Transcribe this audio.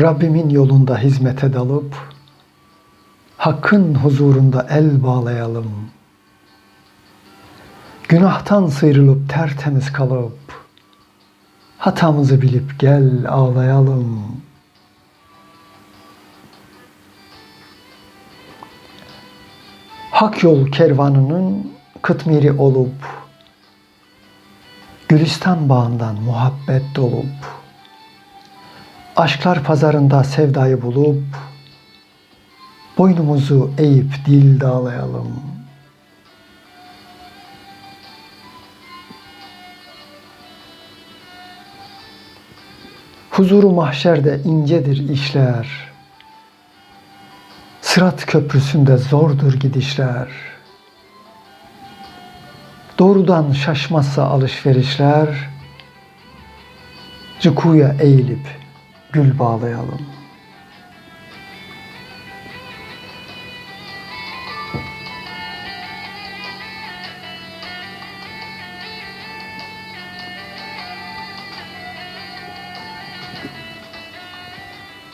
Rabbimin yolunda hizmete dalıp, Hakkın huzurunda el bağlayalım. Günahtan sıyrılıp tertemiz kalıp, Hatamızı bilip gel ağlayalım. Hak yol kervanının kıtmiri olup, Gülistan bağından muhabbet dolup, Aşklar pazarında sevdayı bulup, Boynumuzu eğip dil dağlayalım. Huzuru mahşerde incedir işler. Sırat köprüsünde zordur gidişler. Doğrudan şaşmazsa alışverişler. Rükuya eğilip gül bağlayalım.''